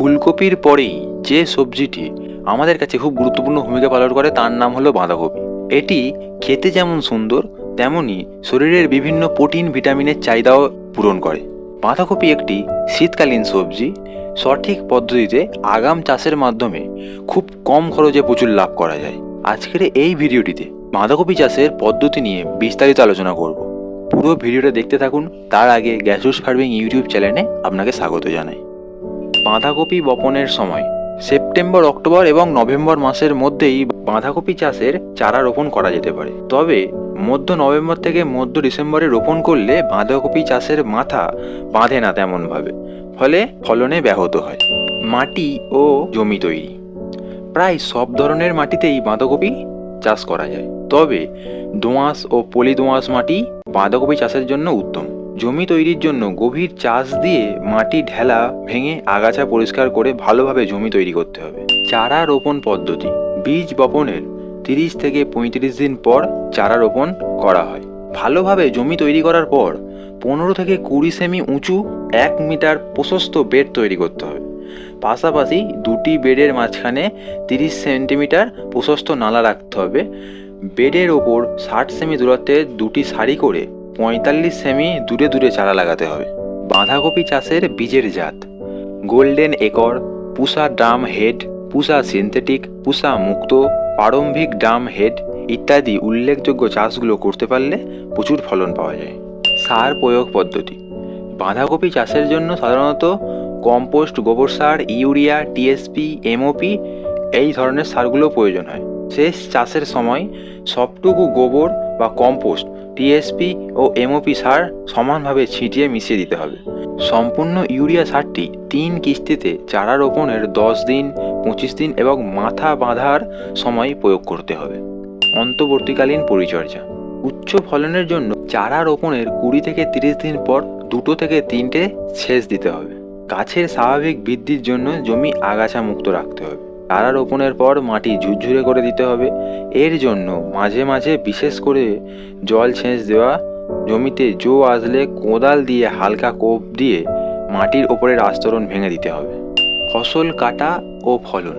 ফুলকপির পরেই যে সবজিটি আমাদের কাছে খুব গুরুত্বপূর্ণ ভূমিকা পালন করে তার নাম হলো বাঁধাকপি। এটি খেতে যেমন সুন্দর তেমনই শরীরের বিভিন্ন প্রোটিন, ভিটামিনের চাহিদাও পূরণ করে। বাঁধাকপি একটি শীতকালীন সবজি। সঠিক পদ্ধতিতে আগাম চাষের মাধ্যমে খুব কম খরচে প্রচুর লাভ করা যায়। আজকের এই ভিডিওটিতে বাঁধাকপি চাষের পদ্ধতি নিয়ে বিস্তারিত আলোচনা করব। পুরো ভিডিওটা দেখতে থাকুন। তার আগে গ্যাসুস ফার্মিং ইউটিউব চ্যানেলে আপনাকে স্বাগত জানাই। বাঁধাকপি বপনের সময়। সেপ্টেম্বর, অক্টোবর এবং নভেম্বর মাসের মধ্যেই বাঁধাকপি চাষের চারা রোপণ করা যেতে পারে। তবে মধ্য নভেম্বর থেকে মধ্য ডিসেম্বরে রোপণ করলে বাঁধাকপি চাষের মাথা বাঁধে না তেমনভাবে, ফলে ফলনে ব্যাহত হয়। মাটি ও জমি তৈরি। প্রায় সব ধরনের মাটিতেই বাঁধাকপি চাষ করা যায়। তবে দোঁয়াশ ও পলি দোঁয়াশ মাটি বাঁধাকপি চাষের জন্য উত্তম। জমি তৈরির জন্য গভীর চাষ দিয়ে মাটি ঢেলা ভেঙে আগাছা পরিষ্কার করে ভালোভাবে জমি তৈরি করতে হবে। চারা রোপণ পদ্ধতি। বীজ বপনের তিরিশ থেকে পঁয়ত্রিশ দিন পর চারা রোপণ করা হয়। ভালোভাবে জমি তৈরি করার পর পনেরো থেকে কুড়ি সেমি উঁচু এক মিটার প্রশস্ত বেড তৈরি করতে হবে। পাশাপাশি দুটি বেডের মাঝখানে তিরিশ সেন্টিমিটার প্রশস্ত নালা রাখতে হবে। বেডের ওপর ষাট সেমি দূরত্বে দুটি সারি করে পঁয়তাল্লিশ সেমি দূরে দূরে চারা লাগাতে হবে। বাঁধাকপি চাষের বীজের জাত। Golden acre, Pusa drum head, Pusa synthetic, Pusa Mukta, প্রারম্ভিক ড্রাম হেড ইত্যাদি উল্লেখযোগ্য চাষগুলো করতে পারলে প্রচুর ফলন পাওয়া যায়। সার প্রয়োগ পদ্ধতি। বাঁধাকপি চাষের জন্য সাধারণত কম্পোস্ট, গোবর সার, ইউরিয়া, টিএসপি, এমওপি এই ধরনের সারগুলো প্রয়োজন হয়। শেষ চাষের সময় সবটুকু গোবর বা কম্পোস্ট, টিএসপি ও এমওপি সার সমানভাবে ছিটিয়ে মিশিয়ে দিতে হবে। সম্পূর্ণ ইউরিয়া সারটি তিন কিস্তিতে চারা রোপণের দশ দিন, পঁচিশ দিন এবং মাথা বাঁধার সময় প্রয়োগ করতে হবে। অন্তর্বর্তীকালীন পরিচর্যা। উচ্চ ফলনের জন্য চারা রোপণের কুড়ি থেকে তিরিশ দিন পর দুটো থেকে তিনটে সেচ দিতে হবে। গাছের স্বাভাবিক বৃদ্ধির জন্য জমি আগাছা মুক্ত রাখতে হবে। চারা রোপণের পর মাটি ঝুরঝুরে করে দিতে হবে। এর জন্য মাঝে মাঝে বিশেষ করে জল ছেঁচ দেওয়া, জমিতে জো আসলে কোদাল দিয়ে হালকা কোপ দিয়ে মাটির ওপরের আস্তরণ ভেঙে দিতে হবে। ফসল কাটা ও ফলন।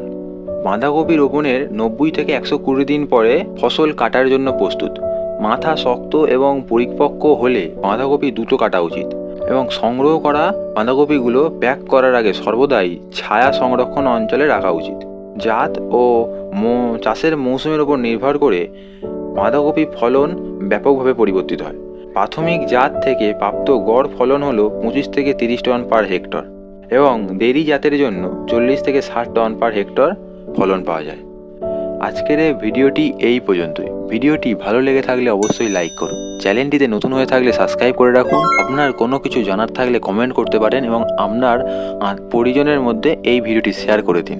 বাঁধাকপি রোপণের নব্বই থেকে একশো কুড়ি দিন পরে ফসল কাটার জন্য প্রস্তুত। মাথা শক্ত এবং পরিপক্ক হলে বাঁধাকপি দ্রুত কাটা উচিত এবং সংগ্রহ করা বাঁধাকপিগুলো প্যাক করার আগে সর্বদাই ছায়া সংরক্ষণ অঞ্চলে রাখা উচিত। জাত ও চাষের মৌসুমের উপর নির্ভর করে বাঁধাকপি ফলন ব্যাপকভাবে পরিবর্তিত হয়। প্রাথমিক জাত থেকে প্রাপ্ত গড় ফলন হলো পঁচিশ থেকে তিরিশ টন পার হেক্টর এবং দেরি জাতের জন্য চল্লিশ থেকে ষাট টন পার হেক্টর ফলন পাওয়া যায়। আজকের ভিডিওটি এই পর্যন্তই। ভিডিওটি ভালো লেগে থাকলে অবশ্যই লাইক করুন। চ্যানেলটিতে নতুন হয়ে থাকলে সাবস্ক্রাইব করে রাখুন। আপনার কোনো কিছু জানার থাকলে কমেন্ট করতে পারেন এবং আপনার পরিজনের মধ্যে এই ভিডিওটি শেয়ার করে দিন।